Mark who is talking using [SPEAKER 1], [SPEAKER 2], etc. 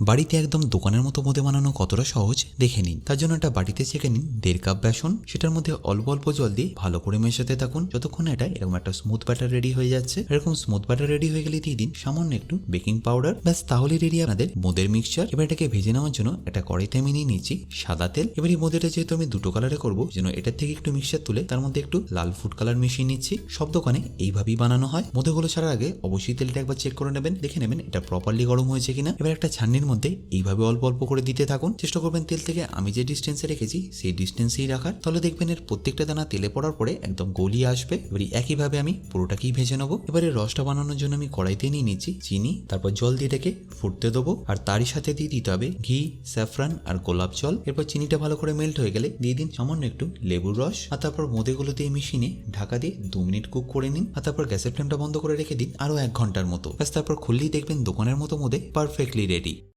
[SPEAKER 1] বাড়িতে একদম দোকানের মতো বোঁদে বানানো কতটা সহজ, দেখে নিন। তার জন্য একটা বাটিতে ছেঁকে নিন দেড় কাপ বেসন। সেটার মধ্যে অল্প অল্প জল দিয়ে ভালো করে মেশাতে থাকুন। যতক্ষণ এটা এরকম একটা স্মুথ ব্যাটার রেডি হয়ে যাচ্ছে। এরকম স্মুথ ব্যাটার রেডি হয়ে গেলে দিয়ে দিন সামান্য একটু বেকিং পাউডার ব্যাস, তাহলে রেডি আপনাদের বোঁদের মিক্সচার এবার এটাকে ভেজে নেওয়ার জন্য একটা কড়াইতে আমি নিয়ে নিয়েছি সাদা তেল। এবার এই বোঁদেটা যেহেতু আমি দুটো কালারে করব, যেন এটার থেকে একটু মিক্সচার তুলে তার মধ্যে একটু লাল ফুড কালার মিশিয়ে নিচ্ছি। সব দোকানে এইভাবেই বানানো হয়। বোঁদেগুলো ছাড়ার আগে অবশ্যই তেলটা একবার চেক করে নেবেন, দেখে নেবেন এটা প্রপারলি গরম হয়েছে কিনা। এবার একটা ছান্নির মধ্যে এইভাবে অল্প অল্প করে দিতে থাকুন। চেষ্টা করবেন তেল থেকে। আমি যে ডিস্টেন্সে রেখেছি, সেই ডিস্টেন্সেই রাখার। তাহলে দেখবেন এর প্রত্যেকটা দানা তেলে পড়ার পরে একদম গলিয়ে আসবে। এবার একইভাবে আমি পুরোটাকেই ভেজে নেব। এবারে রসটা বানানোর জন্য আমি কড়াইতে নিয়ে নিচ্ছি চিনি, তারপর জল দিয়ে এটাকে ফুটতে দেবো। আর তারই সাথে দিয়ে দিতে হবে ঘি, স্যাফরান আর গোলাপ জল। এরপর চিনিটা ভালো করে মেল্ট হয়ে গেলে দিয়ে দিন সামান্য একটু লেবুর রস। আর তারপর মোদেগুলো দিয়ে মিশিয়ে ঢাকা দিয়ে দু মিনিট কুক করে নিন। আর তারপর গ্যাসের ফ্লেমটা বন্ধ করে রেখে দিন আরও এক ঘণ্টার মতো। ব্যাস, তারপর খুললেই দেখবেন দোকানের মতো মোদে পারফেক্টলি রেডি